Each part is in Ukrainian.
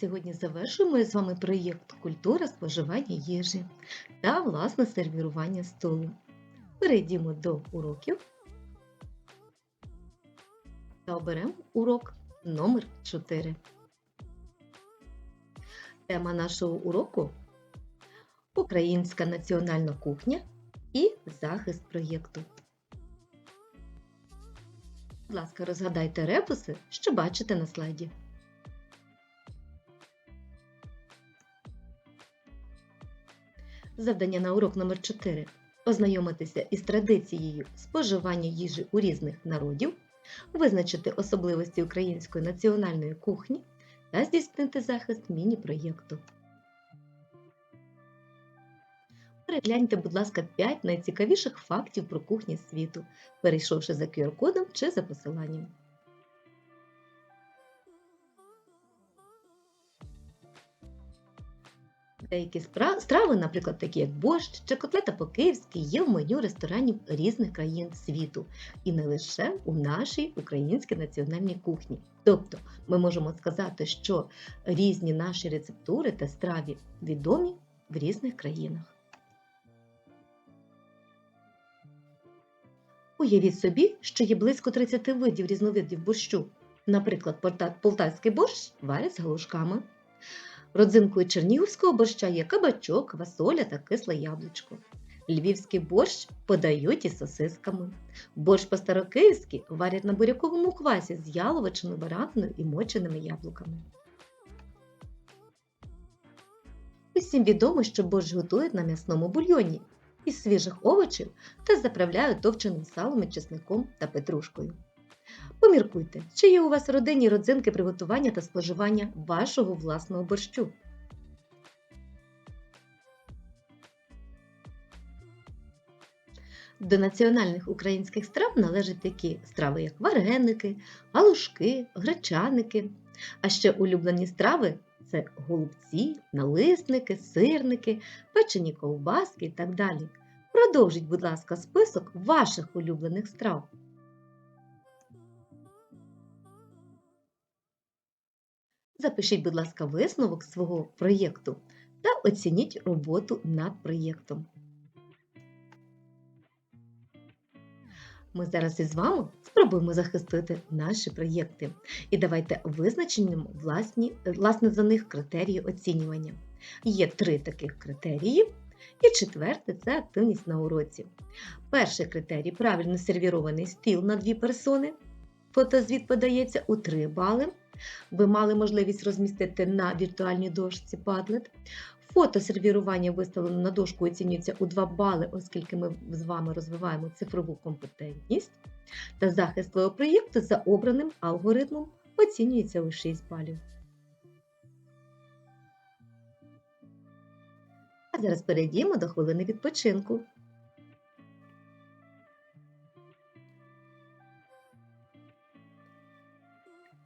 сьогодні завершуємо з вами проєкт Культура споживання їжі та власне сервірування столу. Перейдімо до уроків та оберемо урок номер 4. Тема нашого уроку Українська національна кухня і захист проєкту. Будь ласка, розгадайте ребуси, що бачите на слайді. Завдання на урок номер 4 ознайомитися із традицією споживання їжі у різних народів, визначити особливості української національної кухні та здійснити захист міні-проєкту. Перегляньте, будь ласка, 5 найцікавіших фактів про кухні світу, перейшовши за QR-кодом чи за посиланням. Деякі страви, наприклад, такі як борщ чи котлета по-київськи, є в меню ресторанів різних країн світу, і не лише у нашій українській національній кухні. Тобто ми можемо сказати, що різні наші рецептури та страві відомі в різних країнах. Уявіть собі, що є близько 30 видів різновидів борщу. Наприклад, полтавський борщ варять з галушками. Родзинкою чернігівського борща є кабачок, квасоля та кисле яблучко. Львівський борщ подають із сосисками. Борщ по-старокиївськи варять на буряковому квасі з яловичиною, бараниною і моченими яблуками. Усім відомо, що борщ готують на м'ясному бульйоні із свіжих овочів та заправляють товченим салом, чесником та петрушкою. Поміркуйте, чи є у вас в родині родзинки приготування та споживання вашого власного борщу. До національних українських страв належать такі страви, як вареники, галушки, гречаники. А ще улюблені страви це голубці, налисники, сирники, печені ковбаски і так далі. Продовжіть, будь ласка, список ваших улюблених страв. Запишіть, будь ласка, висновок свого проєкту та оцініть роботу над проєктом. Ми зараз із вами спробуємо захистити наші проєкти. І давайте визначимо власні, власне за них критерії оцінювання. Є три таких критерії. І четверте це активність на уроці. Перший критерій правильно сервірований стіл на дві персони. Фотозвіт подається у 3 бали. Ви мали можливість розмістити на віртуальній дошці Padlet. Фото сервірування виставлено на дошку оцінюється у 2 бали, оскільки ми з вами розвиваємо цифрову компетентність. Та захист свого проєкту за обраним алгоритмом оцінюється у 6 балів. А зараз перейдімо до хвилини відпочинку.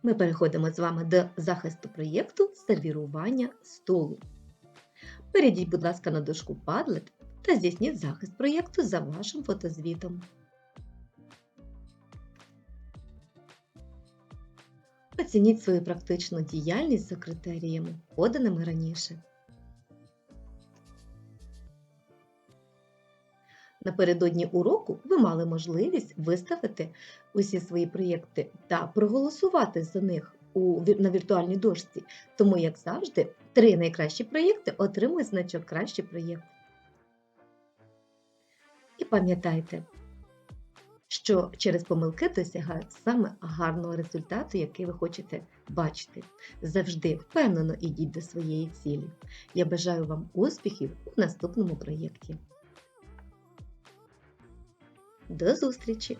Ми переходимо з вами до захисту проєкту сервірування столу. Перейдіть, будь ласка, на дошку Padlet та здійсніть захист проєкту за вашим фотозвітом. Оцініть свою практичну діяльність за критеріями, поданими раніше. Напередодні уроку ви мали можливість виставити усі свої проєкти та проголосувати за них у, на віртуальній дошці. Тому, як завжди, три найкращі проєкти отримують значок Кращий проєкт. І пам'ятайте, що через помилки досягають саме гарного результату, який ви хочете бачити. Завжди впевнено ідіть до своєї цілі. Я бажаю вам успіхів у наступному проєкті. До зустрічі!